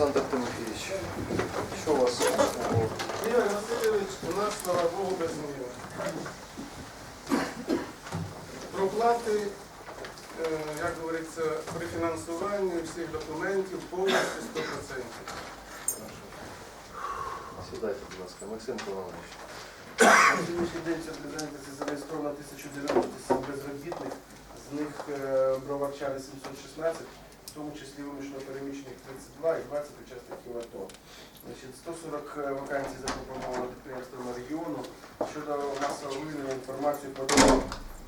Олександр Тимофійович, що у вас? Ігор Васильович, у нас, слава Богу, без змін. Проплати, е, як говориться, при фінансуванні всіх документів повністю 100%. Сідайте, будь ласка, Максим Ковалович. На сьогоднішній день в Центрі зареєстровано 1097 безробітних, з них е, броварчани 716, в тому числі вимушено переміщених 32 і 20 учасників АТО. Значить, 140 вакансій запропоновано підприємствами регіону. Щодо масового вивільнення інформацію про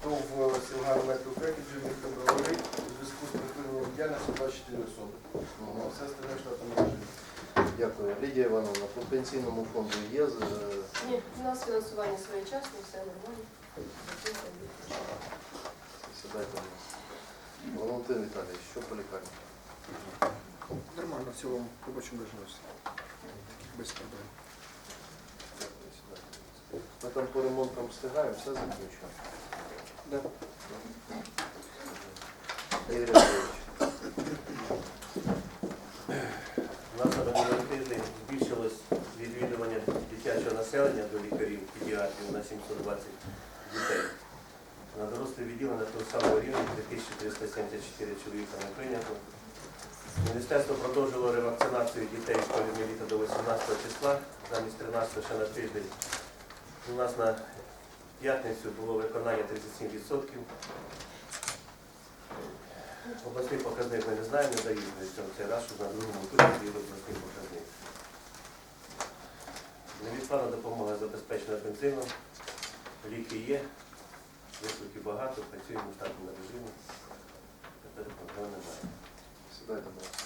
ТОВ Сілгар Електрокрекеджі, місто Бровари, у зв'язку з припиненням діяльності 24 особи. Все остальне штатом режимі. Дякую. Лідія Івановна, по пенсійному фонду є з- Ні, у нас фінансування своєчасне, все нормально. Сідайте. Валентин Віталійович, що по лікарні? Нормально в цілому робочому режимі. Без проблем. Ми там по ремонтам встигаємо, все закінчуємо. Да. Ігор Андрійович, У нас на минулий тиждень збільшилось відвідування дитячого населення до лікарів педіатрів на 720 дітей. На доросле відділення того самого рівня 3374 чоловіка не прийнято. Міністерство продовжило ревакцинацію дітей школі літа до 18 числа, замість 13 ще на тиждень. У нас на п'ятницю було виконання 37%. Обласний показник ми не знаємо, не ми цей раз, що на другому турі є обласний показник. Невідкладна допомога забезпечена бензином, ліки є, викликів багато, працюємо в штатному режимі. Тепер проблем немає. сідайте, будь ласка.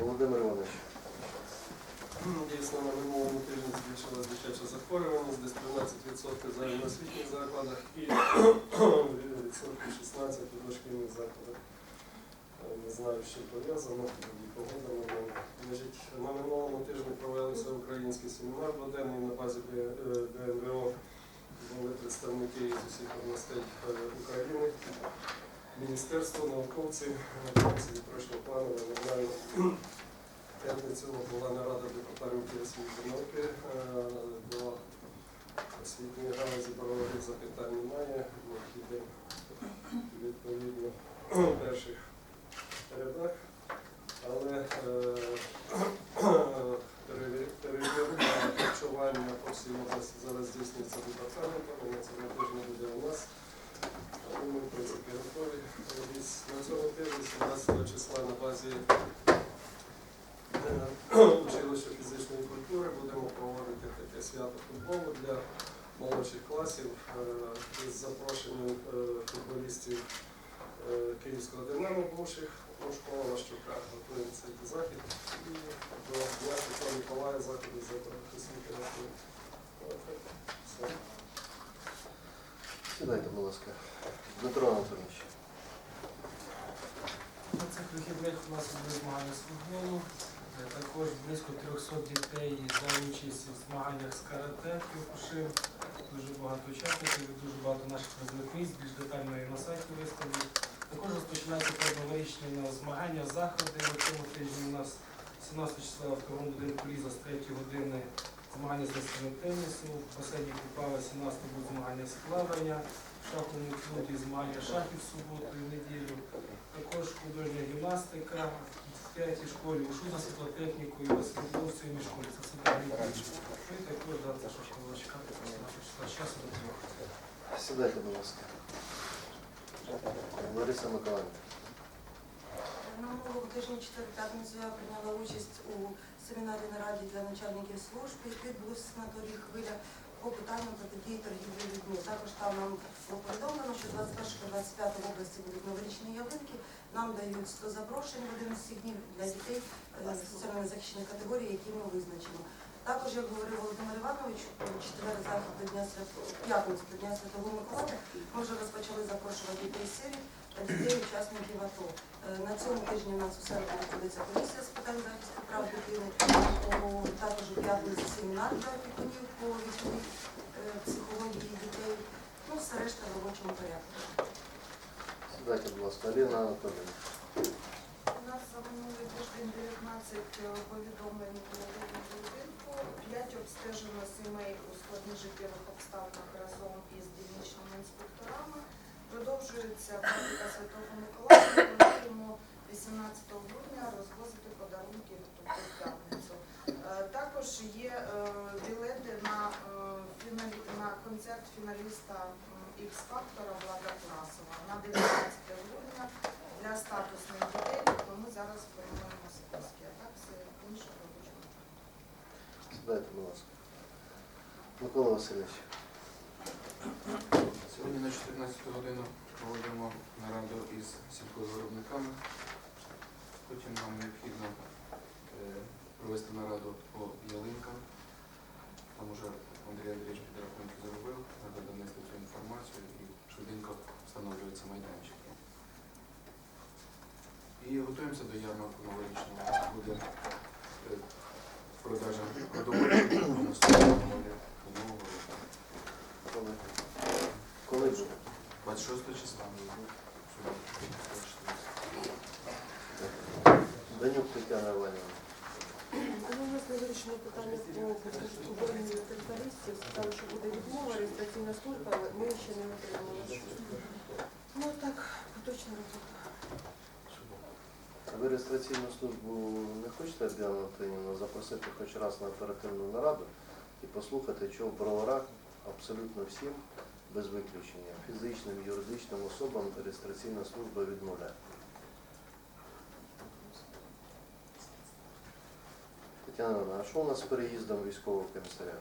Володимир Іванович, Дійсно, на минулому тижні збільшилась дитяча захворюваність, десь 13% в загальноосвітніх закладах і відсотків 16 у дошкільних закладах. Е, Не знаю, чим пов'язано, і погода на минулому тижні провелися український семінар дводенний на базі Б- е, БМВО. Були представники з усіх областей України, міністерство, науковці, пройшли планово, нормально. П'ятницю була нарада департаментів освіти науки. Е, До освітньої галузі борових запитань немає. Ми йдемо відповідно в перших рядах. Але е, перевірка харчування по всій області зараз здійснюється департаментом. і На цьому тижні буде у нас. Але ми, в принципі, готові. На цьому тижні, 17 числа на базі Е, училище фізичної культури будемо проводити таке свято футболу для молодших класів е, із запрошенням е, футболістів Київського Динамо бувших. Ну, школа Ващука готує цей захід і до Святого Миколая заходи за освіти готує. Сідайте, будь ласка. Дмитро Анатолійович. На цих вихідних у нас були змагання з футболу. Е, Також близько 300 дітей взяли участь у змаганнях з карате, кюкушин. Дуже багато учасників, дуже багато наших місць, більш детально і на сайті виставлені. Також розпочинаються новорічні змагання, заходи. На цьому тижні у нас 17 числа в торговому будинку Ліза з 3 години змагання з настільним тенісу. В басейні Купава 17 будуть змагання з плавання. В шаховому клубі змагання шахів в суботу і в неділю. Також художня гімнастика в п'ятій школі, ушу на світлотехніку і баскетбол в сьомій школі. Це все далі. І також да, це школа чекати, часу. Сідайте, будь ласка. Лариса Миколаївна. На минулого тижня четвер п'ятницю я прийняла участь у семінарі нараді для начальників служб, який відбувся в санаторії Хвиля по питанням протидії торгівлі людьми. Також там нам було повідомлено, що 21-25 в області будуть новорічні ялинки. Нам дають 100 запрошень в один з цих днів для дітей е, соціально незахищених категорій, які ми визначимо. Також, як говорив Володимир Іванович, четвер захід Дня Святого п'ятницю до Дня Святого Миколая ми вже розпочали запрошувати дітей сиріт та дітей учасників АТО. Е, На цьому тижні у нас у середу відбудеться комісія з питань захисту прав дитини. Також у п'ятницю семінар для опікунів по віковій е, психології дітей. Ну, все решта в робочому порядку. Сідайте, будь ласка. Аліна Анатолійовна. У нас За минулий тиждень 19 повідомлень було будинку, 5 обстежено сімей у складних життєвих обставинах разом із дільничними інспекторами. Продовжується практика Святого Миколая. Плануємо 18 грудня розвозити подарунки, тобто в п'ятницю. Е, Також є е, білети на, е, фіналі, на концерт фіналіста X-Factor Влада Класова на 19 грудня для статусних дітей, то ми зараз приймаємо списки, а так все інше робочому. Сідайте, будь ласка. Микола Васильович. Сьогодні на 14 годину проводимо нараду із сільхозвиробниками. Потім нам необхідно е, провести нараду по ялинкам. Там уже Андрій Андрійович підрахунки зробив, треба донести цю інформацію і швиденько встановлюються майданчики. І готуємося до ярмарку новорічного. Буде е, продажа року. Коли? Коли буде? 26 числа. Данюк Тетяна Іванівна. Ну, у нас незручне питання по оборонні терористів. Сказали, що буде відмова, реєстраційна служба, але ми ще не отримали. Ну так, поточна робота. А ви реєстраційну службу не хочете, Діана Антонівна, запросити хоч раз на оперативну нараду і послухати, що в броварах абсолютно всім, без виключення, фізичним, юридичним особам реєстраційна служба відмовляє. Тетяна Івановна, а що у нас з переїздом військового комісаря?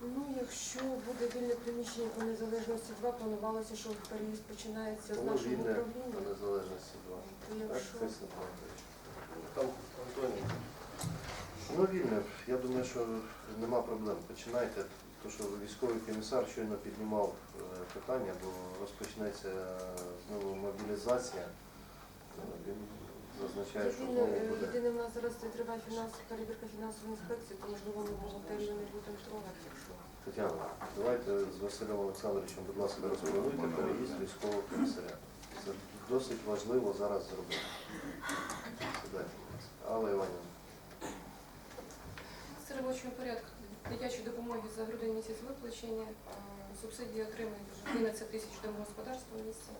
Ну, якщо буде вільне приміщення по незалежності 2, планувалося, що переїзд починається з Воно нашого вільне по незалежності 2. То Так, якщо Христо Там Антоній. Ну, вільне. Я думаю, що нема проблем. Починайте. То, що військовий комісар щойно піднімав е, питання, бо розпочнеться знову мобілізація. Е, Він зазначає, що знову е, буде. єдине, в нас зараз це триває фінансова перевірка фінансової інспекції, то можливо ми бухгалтерію не будемо трогати, якщо. Тетяна, давайте з Василем Олександровичем, будь ласка, розплануйте переїзд військового комісаря. Це досить важливо зараз зробити. Сідайте, будь ласка. Алла Іванівна. З робочого порядку дитячої допомоги за грудень місяць виплачення. Е, Субсидії отримують вже 11 тисяч домогосподарств місця.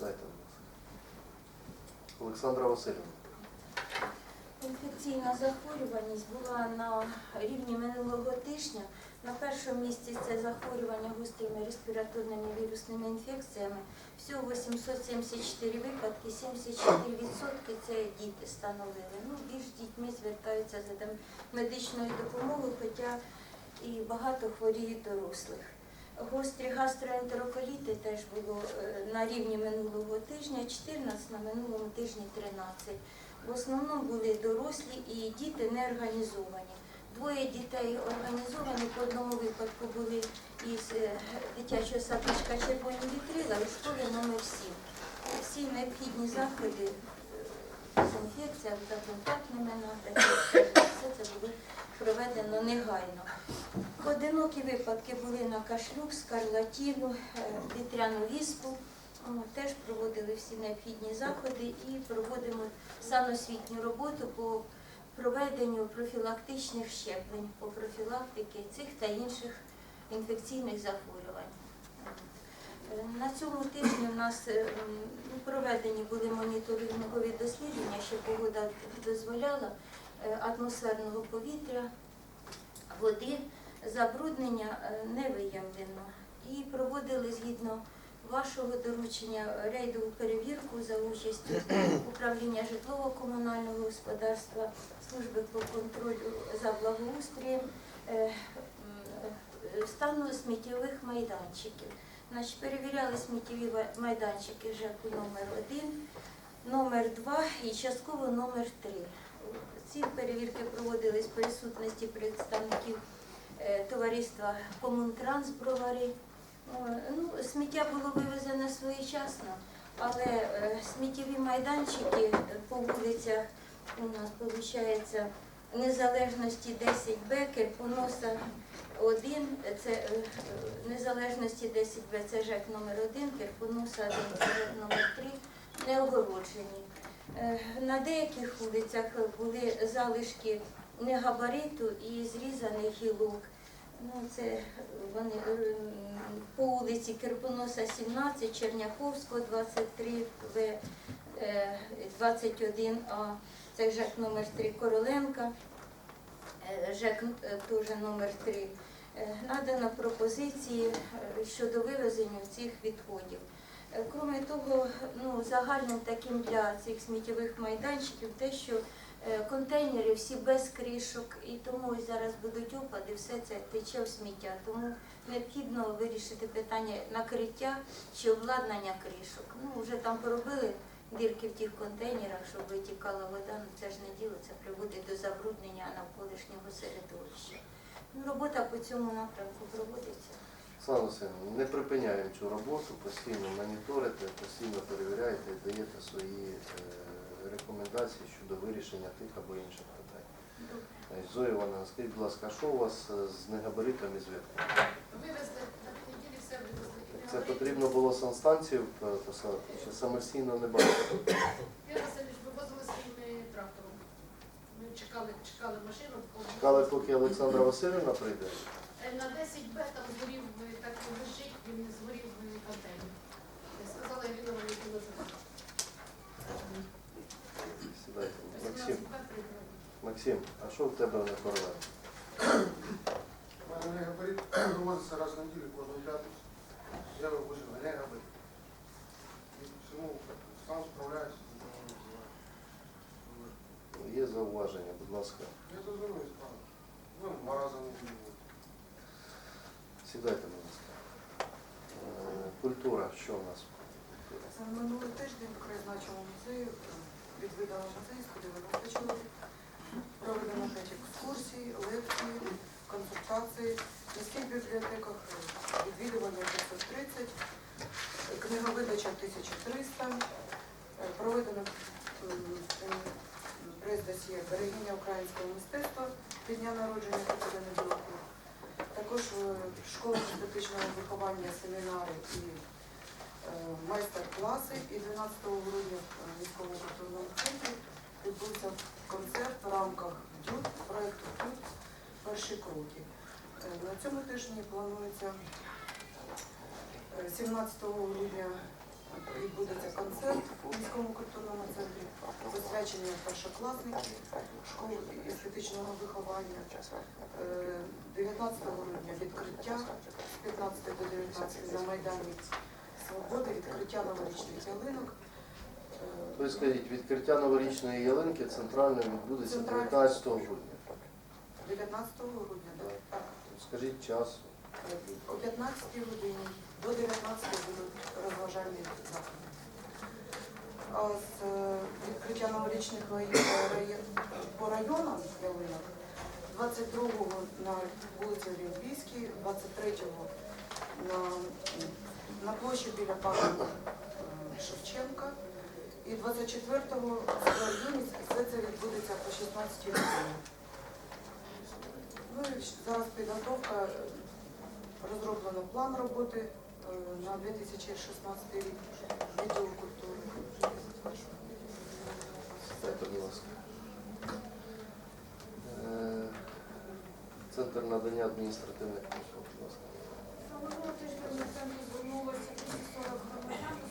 ласка. Олександра Васильівна. Інфекційна захворюваність була на рівні минулого тижня. На першому місці це захворювання гострими респіраторними вірусними інфекціями. Всього 874 випадки, 74% це діти становили. Ну, більш дітьми звертаються за медичною допомогою, хоча і багато хворіють дорослих. Гострі гастроентероколіти теж було е, на рівні минулого тижня, 14, на минулому тижні 13. В основному були дорослі і діти не організовані. Двоє дітей організовані, по одному випадку були із е, дитячого садочка Червоні вітрила у школі номер 7. Всі необхідні заходи, е, дезінфекція, за контактними наглядами, все це було проведено негайно. Поодинокі випадки були на кашлюк, скарлатіну, е, вітряну віспу. О, Теж проводили всі необхідні заходи і проводимо саносвітню роботу по проведенню профілактичних щеплень по профілактики цих та інших інфекційних захворювань. Е, На цьому тижні в нас е, проведені були моніторингові дослідження, що погода дозволяла е, атмосферного повітря, води, забруднення не виявлено. І проводили згідно вашого доручення рейдову перевірку за участю управління житлово-комунального господарства, служби по контролю за благоустроєм е, м, е, стану сміттєвих майданчиків. Значить, перевіряли сміттєві майданчики ЖЕКу номер 1 номер 2 і частково номер 3 Ці перевірки проводились в присутності представників е, товариства Комунтранс Бровари. Е, Ну, сміття було вивезено своєчасно, але е, сміттєві майданчики по вулицях у нас виходить незалежності 10 бекер, поноса 1, це е, незалежності. Незалежності 10Б, це ЖЕК номер 1 Кірпонуса 1, це ЖЕК номер 3 не огороджені. На деяких вулицях були залишки негабариту і зрізаних гілок. Ну, це вони по вулиці Кирпоноса 17, Черняховського 23, В, е, 21А, це ЖЕК номер 3 Короленка, е, ЖЕК е, теж номер 3. Е, Надано пропозиції щодо вивезення цих відходів. Кроме того, ну, загальним таким для цих сміттєвих майданчиків те, що контейнери всі без кришок, і тому зараз будуть опади, все це тече в сміття. Тому необхідно вирішити питання накриття чи обладнання кришок. Ну, вже там поробили дірки в тих контейнерах, щоб витікала вода, ну це ж не діло, це приводить до забруднення навколишнього середовища. Ну, робота по цьому напрямку проводиться. Слава Васильівна, не припиняємо цю роботу, постійно моніторите, постійно перевіряєте даєте свої е, рекомендації щодо вирішення тих або інших питань. Е, Зоя Івановна, скажіть, будь ласка, що у вас е, з негабаритами і зв'язком? Вивезли на неділі все вивезли. Це потрібно було санстанцію е, писати, чи самостійно не бачите? Ігор Васильович, вивозили своїм трактором. Ми чекали, чекали машину. Чекали, поки Олександра Васильівна прийде? Е, На 10 Б там згорів, е, так лежить, він згорів е, контейнер. Е, Сказала Ірина Валентина Сідайте. 18 Максим, Б прибрали. Максим, а що в тебе не короле? У мене не габарит вивозиться раз на неділю, кожну п'ятницю. Я вивозю не габарит. І всьому сам справляюся. Є зауваження, будь ласка. Я зрозумію справу. Ну, два рази на неділю. Сідайте, будь ласка. Е, Культура, що у нас? За минулий тиждень в краєзнавчому музеї е, відвідала музей, сходила на печорі, проведено п'ять екскурсій, лекції, консультації. В міських бібліотеках відвідування 530, е, книговидача 1300, е, проведено прес-досьє берегиня українського мистецтва від дня народження Катерини Білоку. Також е, школа естетичного виховання, семінари і е, майстер-класи. І 12 грудня в міському культурному центрі відбувся концерт в рамках ДЮТ, проєкту ДЮТ Перші кроки. Е, На цьому тижні планується е, 17 грудня відбудеться концерт у міському культурному центрі, посвячення першокласників школ естетичного виховання. Е, 19 грудня відкриття з 15 до 19 на Майдані Свободи, відкриття новорічних ялинок. Ви скажіть, відкриття новорічної ялинки центральної відбудеться 19 грудня. 19 грудня, да? так. Скажіть час. О 15 годині до 19 будуть розважальні заходи. А з е, відкриття новорічних по районам ялинок 22-го на вулиці Олімпійській, 23-го на, на площі біля пам'ятника е, Шевченка. І 24-го все це відбудеться по 16 годині. Ну зараз підготовка, е, розроблено план роботи е, на 2016 рік відділу культури. Дайте, будь ласка. Е, Центр надання адміністративних послуг, будь ласка. Минулого тижня на центрі звернулося 240 громадян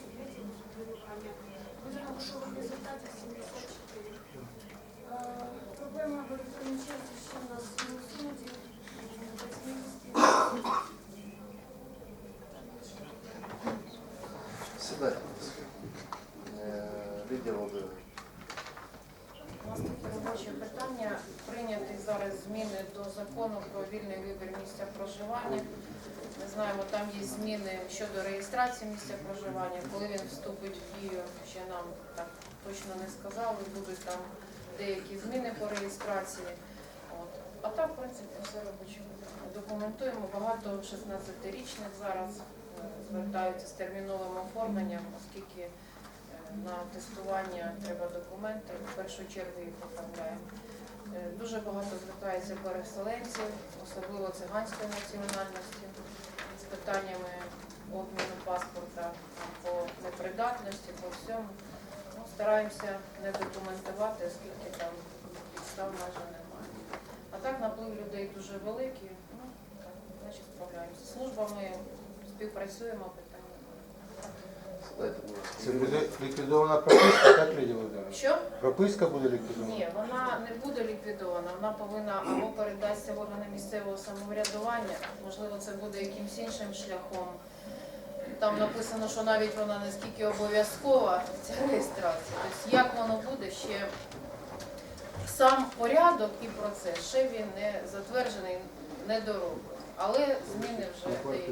до суб'єктів господарювання. Видано грошових результатів 74. Е, Проблема виникаючи ще в нас суді. Ласка. Е, Лідія. У нас таке робоче питання прийняти зараз зміни до закону про вільний вибір місця проживання. Знаємо, там є зміни щодо реєстрації місця проживання. Коли він вступить в дію, ще нам так точно не сказали. Будуть там деякі зміни по реєстрації. От. А так, в принципі, все робоче. Документуємо багато 16-річних зараз е, звертаються з терміновим оформленням, оскільки е, на тестування треба документи, в першу чергу їх оформляємо. Е, Дуже багато звертається переселенців, особливо циганської національності, питаннями обміну паспорта по непридатності, по всьому. Ну, стараємося не документувати, оскільки там підстав майже немає. А так наплив людей дуже великий, ну так, значить справляємося. З службами співпрацюємо, питань Це буде ліквідована прописка, так, Лідія Володимирівна? Що? Прописка буде ліквідована? Ні, вона не буде ліквідована, вона повинна або передасться в органи місцевого самоврядування, можливо, це буде якимось іншим шляхом. Там написано, що навіть вона не скільки обов'язкова, ця реєстрація. Тобто як воно буде, ще сам порядок і процес, ще він не затверджений, не дороблений. Але зміни вже деякі.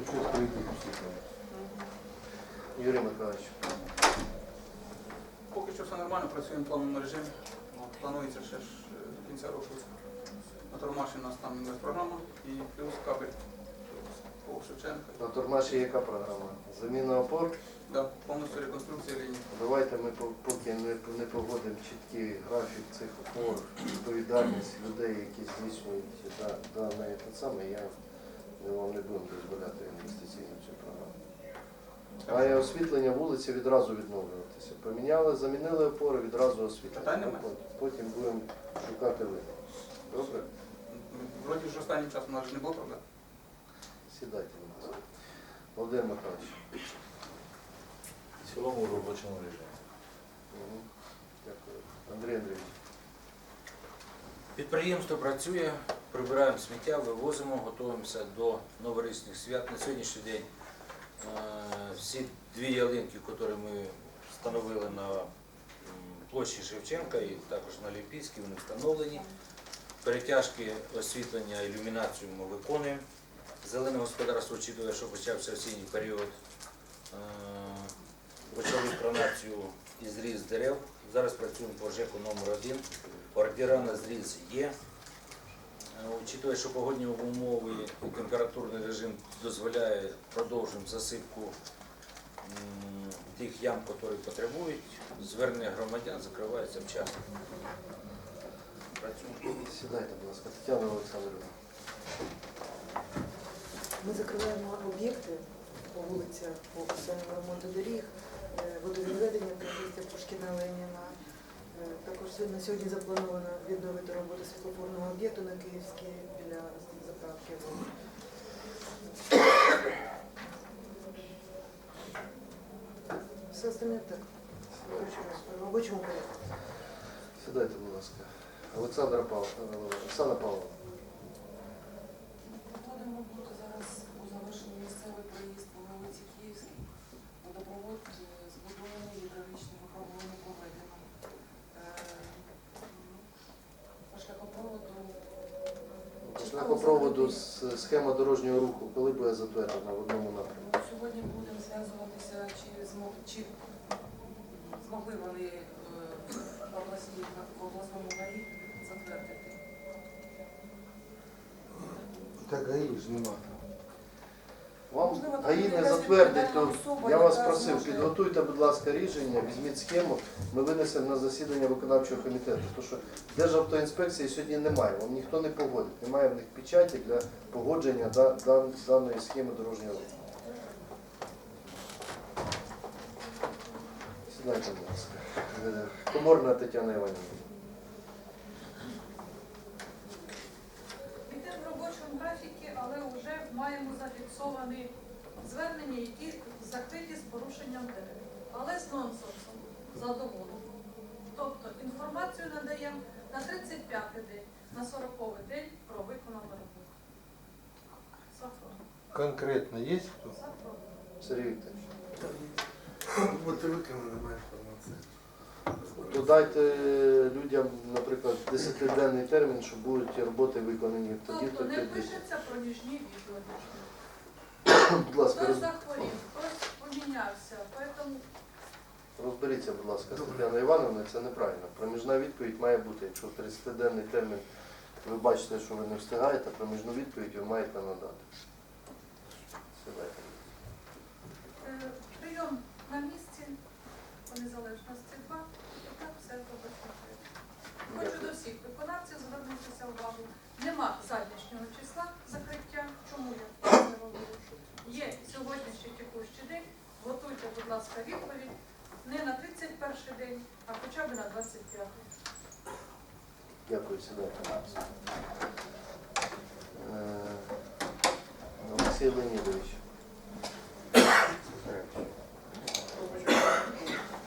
Юрій Миколаївич. Поки що все нормально, працюємо в плановому режимі. Планується ще ж е, до кінця року. На Тормаші у нас там інвестпрограма і плюс кабель по Шевченка. На Турмаші яка програма? Заміна опор? Да, повністю реконструкція лінії. Давайте ми поки не, не погодимо чіткий графік цих опор, відповідальність людей, які здійснюють да, дане те саме, я вам не будемо дозволяти інвестиційну цю програму. Має освітлення вулиці відразу відновлюватися. Поміняли, замінили опори, відразу освітлення. Питань немає. Потім- будемо шукати вихід. Добре? Вроді ж останнім часом у нас ж не було проблем. Сідайте, будь ласка. Володимир Михайлович. В цілому в робочому режимі. Мгм. Дякую. Андрій Андрійович. Підприємство працює, прибираємо сміття, вивозимо, готуємося до новорічних свят. На сьогоднішній день всі дві ялинки, які ми встановили на площі Шевченка і також на Олімпійській, вони встановлені. Перетяжки освітлення, ілюмінацію ми виконуємо. Зелене господарство очікує, що почався осінній період. Е, Почали пронацію і зріз дерев. Зараз працюємо по ЖЕКу номер 1 Ордера на зріз є. Е, Учитує, що погодні умови і температурний режим дозволяє, продовжуємо засипку тих ям, які потребують. Звернення громадян закривається вчасно. Працюємо. Сідайте, будь ласка. Тетяна Олександрівна. Ми закриваємо об'єкти по вулицях, по ремонту доріг, е, водовідведення проспектів Пушкіна Леніна. Е, Також сьогодні- на сьогодні заплановано відновити роботу світлофорного об'єкту на Київській біля заправки. Все остальне так. в робочому- порядку. Сідайте, будь ласка. Олександра Павловна. Проводимо роботу зараз у завершенні місцевий проїзд по вулиці Київській. Водопровод е, збудований, гідравлічне випробування проведено. Е, м, По шляхопроводу По шляхопроводу с- схема дорожнього руху, коли буде затверджена в одному напрямку? Ну, Сьогодні будемо зв'язуватися, чи, змог, чи змогли вони е, в обласному ГАІ затвердити. Так, ГАІ ж нема. Вам Можливо, ГАІ не якась затвердить, то особа, я вас яка просив, зможе- підготуйте, будь ласка, рішення, візьміть схему, ми винесемо на засідання виконавчого комітету. Тому що Державтоінспекції сьогодні немає, вам ніхто не погодить. Немає в них печаті для погодження да- дан- даної схеми дорожнього руху. Сідайте, будь ласка. Е, Коморна Тетяна Іванівна. Йде в робочому графіки, але вже маємо зафіксовані звернення, які закриті з порушенням дерев. Але з нонсенсом задоволено. Тобто інформацію надаємо на 35-й день, на 40-й день про виконану роботу. Сафрон. Конкретно є хто? Сафрон. Сергій Вікторович. Мотивики немає інформації. То дайте людям, наприклад, 10-денний термін, що будуть роботи виконані тоді, Тобто то не пишеться проміжні відповіді. Будь ласка, Хтось роз- захворів, хтось помінявся, поэтому розберіться, будь ласка, з Івановна, це неправильно. Проміжна відповідь має бути, якщо в 30-денний термін ви бачите, що ви не встигаєте, проміжну відповідь ви маєте надати. Сідайте. Е, Прийом на місці по незалежності 2, і так все робоче. Хочу до всіх виконавців звернутися увагу. Нема заднішнього числа закриття. Чому я це говорю? Є сьогоднішній текущий день, готуйте, будь ласка, відповідь не на 31 день, а хоча б на 25. Дякую, сідайте. Е, Олексій Леонідович.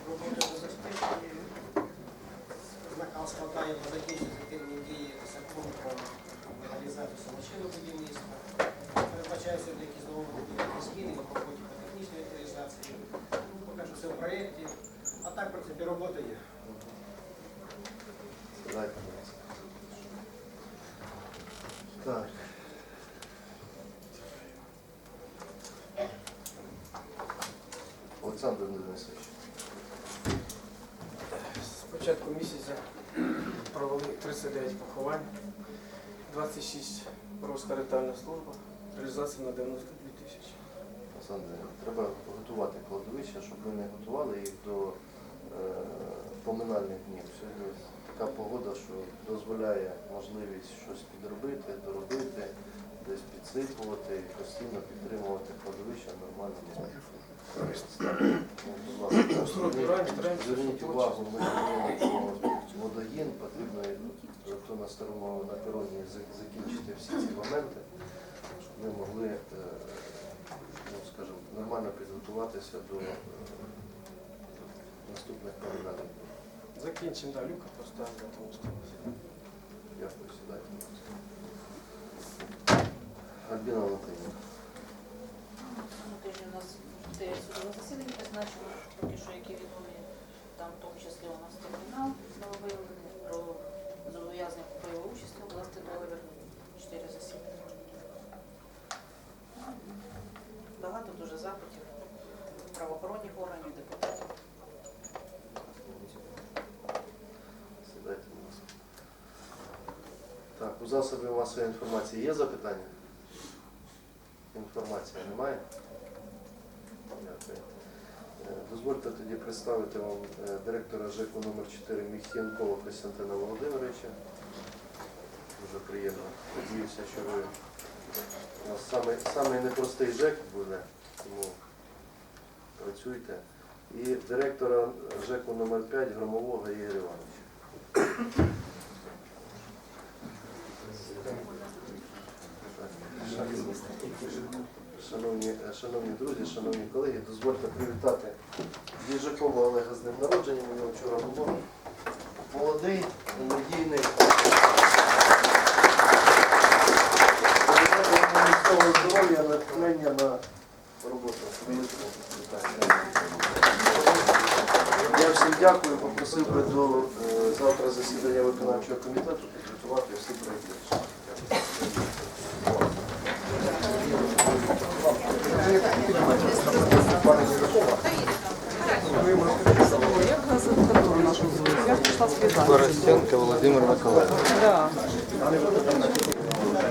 Роботи забезпечені. Наказ складає на закінчення термін дії закону про легалізацію самочинного будівництва. Передбачаються деякі знову зміни по ході по технічній реалізації. Ну, Поки що все в проєкті. А так, в принципі, робота є. Так. Олександр Денисович. З початку місяця провели 39 поховань, 26 руська ретальна служба, реалізація на 92 тисячі. Олександр, треба готувати кладовища, щоб ви не готували їх до поминальних днів. Сьогодні така погода, що дозволяє можливість щось підробити, доробити, десь підсипувати і постійно підтримувати кладовища в нормальному зверніть- увагу, ми говорили про водогін, потрібно і на старому на пероні закінчити всі ці моменти, щоб ми могли, е, ну, скажімо, нормально підготуватися до е, наступних днів. Закінчимо, да, люка поставимо, тому сталося. Дякую, сідайте. Альбіна. Ну, тижні у нас те судове засідання призначено, поки що які відомі, там в тому числі у нас термінал нововиявлений про зобов'язання пайової участі укласти договір, чотири засідання. Багато дуже запитів правоохоронних органів, депутатів. Сідайте, будь ласка. Так, у засобі масової інформації є запитання? Інформація немає? Дякую. Е, Дозвольте тоді представити вам е, директора ЖЕКу номер 4 Міх'янкова Костянтина Володимировича. Дуже приємно. Надіюся, що ви у нас самий, самий непростий ЖЕК буде, тому працюйте. І директора ЖЕКу номер 5 Громового Ігоря Івановича. Шановні, шановні друзі, шановні колеги, дозвольте привітати Їжакова Олега з днем народження. У нього вчора було. Молодий, надійний. Міцного здоров'я, натхнення на роботу. Я всім дякую. Попросив би до е, завтра засідання виконавчого комітету підготувати всі проєкти. Боростенко Володимир Миколаївич.